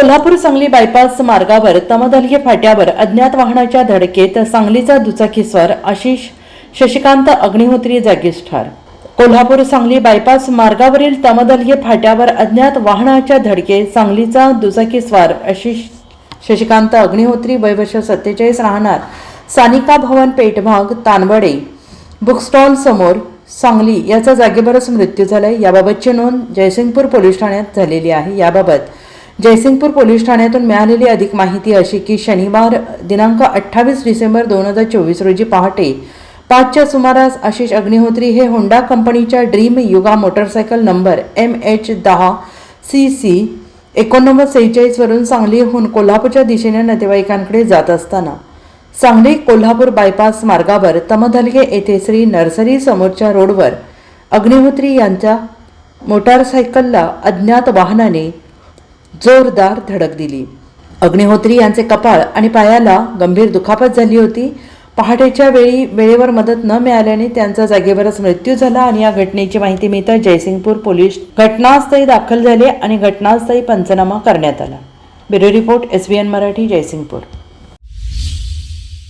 Kolhapur Sangli bypass मार्गावर तमदलगे फाट्यावर अज्ञात वाहनाच्या धडकेत सांगलीचा दुचाकीस्वार आशिष शशिकांत अग्निहोत्री जागीच ठार कोल्हापूर सांगली बायपास मार्गावरील तमदलगे फाट्यावर अज्ञात वाहनाच्या धडकेत सांगलीचा दुचाकीस्वार आशिष शशिकांत अग्निहोत्री वयवर्ष सत्तेचाळीस राहणार. सानिका भवन पेठभाग तानवडे. बुकस्टॉल समोर सांगली याचा जागेवरच मृत्यू झालाय. याबाबतची नोंद जयसिंगपूर पोलीस ठाण्यात झालेली आहे. याबाबत जयसिंगपूर पोलीस ठाण्यातून मिळालेली अधिक माहिती अशी की शनिवार दिनांक अठ्ठावीस डिसेंबर दोन हजार चोवीस रोजी पहाटे पाचच्या सुमारास आशिष अग्निहोत्री हे होंडा कंपनीच्या Dream Yuga motorcycle number M H दहा सी सी एकोणनव्वद सेहेचाळीसवरून सांगलीहून कोल्हापूरच्या दिशेने नातेवाईकांकडे जात असताना. सांगली कोल्हापूर बायपास मार्गावर तमधलगे येथे श्री नर्सरी समोरच्या रोडवर अग्निहोत्री यांच्या मोटारसायकलला अज्ञात वाहनाने जोरदार धडक दिली. अग्निहोत्री यांचे कपाळ आणि पायाला गंभीर दुखापत झाली होती. पहाटेच्या वेळी वेळेवर मदत न मिळाल्याने त्यांचा जागेवरच मृत्यू झाला आणि या घटनेची माहिती मिळताच जयसिंगपूर पोलीस घटनास्थळी दाखल झाले आणि घटनास्थळी पंचनामा करण्यात आला. Bureau report S Marathi Jaysingpur.